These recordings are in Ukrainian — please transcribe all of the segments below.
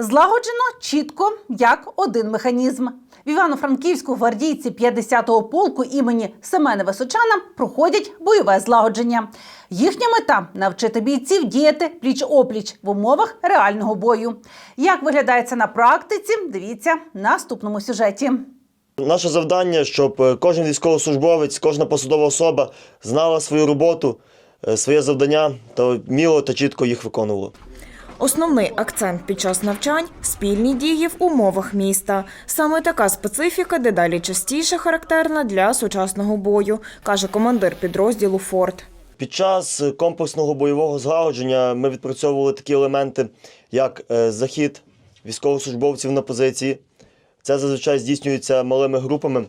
Злагоджено чітко як один механізм. В Івано-Франківську гвардійці 50-го полку імені Семена Височана проходять бойове злагодження. Їхня мета навчити бійців діяти пліч-опліч в умовах реального бою. Як виглядає це на практиці? Дивіться наступному сюжеті. Наше завдання, щоб е, кожен військовослужбовець, кожна посадова особа знала свою роботу, е, своє завдання та вміло та чітко їх виконувала. Основний акцент під час навчань спільні дії в умовах міста. Саме така специфіка дедалі частіше характерна для сучасного бою, каже командир підрозділу Форт. Під час е, комплексного бойового злагодження ми відпрацьовували такі елементи, як е, захід військовослужбовців на позиції. Це зазвичай здійснюється малими групами,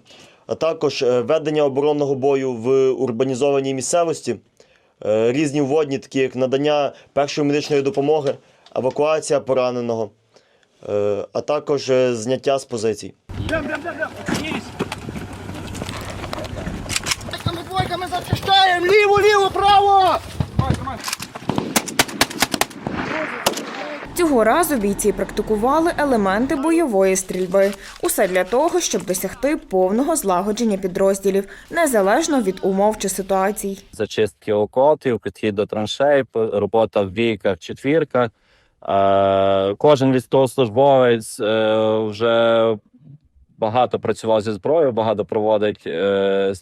а також е, ведення оборонного бою в урбанізованій місцевості, різні вводні, такі як надання першої медичної допомоги, евакуація пораненого, е, а також е, зняття з позицій. Двойками, двойками зачищаємо! Ліво, ліво, право! Цього разу бійці практикували елементи бойової стрільби. Усе для того, щоб досягти повного злагодження підрозділів, незалежно від умов чи ситуацій. зачистки окопів, підхід до траншей, робота в війках, четвірках. Е, Кожен військовослужбовець е, вже багато працював зі зброєю, багато проводить, е,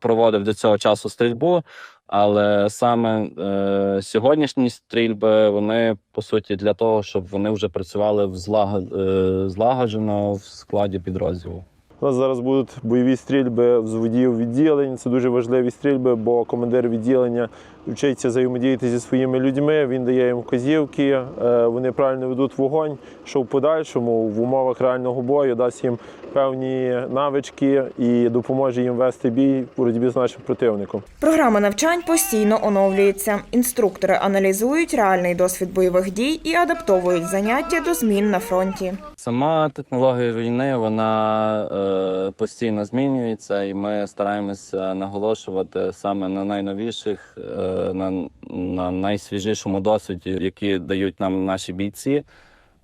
проводив до цього часу стрільбу. Але саме е, сьогоднішні стрільби вони по суті для того, щоб вони вже працювали в злагод- е, злагоджено в складі підрозділу. У нас зараз будуть бойові стрільби взводів відділень. Це дуже важливі стрільби, бо командир відділення вчиться взаємодіяти зі своїми людьми. Він дає їм вказівки, е, вони правильно ведуть вогонь, що в подальшому в умовах реального бою дасть їм певні навички і допоможе їм вести бій в боротьбі з нашим противником. Програма навчань постійно оновлюється. Інструктори аналізують реальний досвід бойових дій і адаптовують заняття до змін на фронті. Сама технологія війни вона е, постійно змінюється, і ми стараємося наголошувати саме на найновіших, е, на, на найсвіжішому досвіді, які дають нам наші бійці.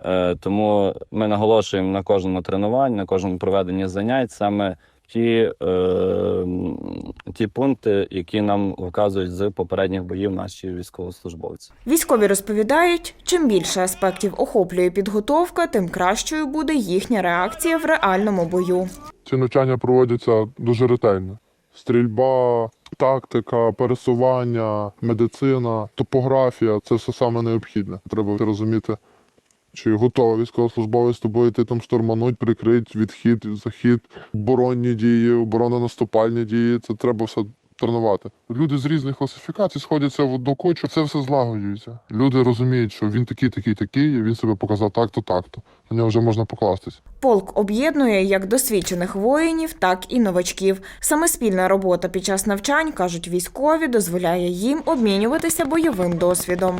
Е, тому ми наголошуємо на кожному тренуванні, на кожному проведенні занять саме ті, е, ті пункти, які нам вказують з попередніх боїв наші військовослужбовці. Військові розповідають, чим більше аспектів охоплює підготовка, тим кращою буде їхня реакція в реальному бою. Ці навчання проводяться дуже ретельно. Стрільба, тактика, пересування, медицина, топографія це все саме необхідне. Треба розуміти, чи готовий військовослужбовець тобою йти там штурмануть, прикрить, відхід, захід, оборонні дії, оборонно-наступальні дії. Це треба все тренувати. Люди з різних класифікацій сходяться в одну кучу, це все злагоджується. Люди розуміють, що він такий, такий, такий, він себе показав так-то, так-то. На нього вже можна покластись. Полк об'єднує як досвідчених воїнів, так і новачків. Саме спільна робота під час навчань, кажуть військові, дозволяє їм обмінюватися бойовим досвідом.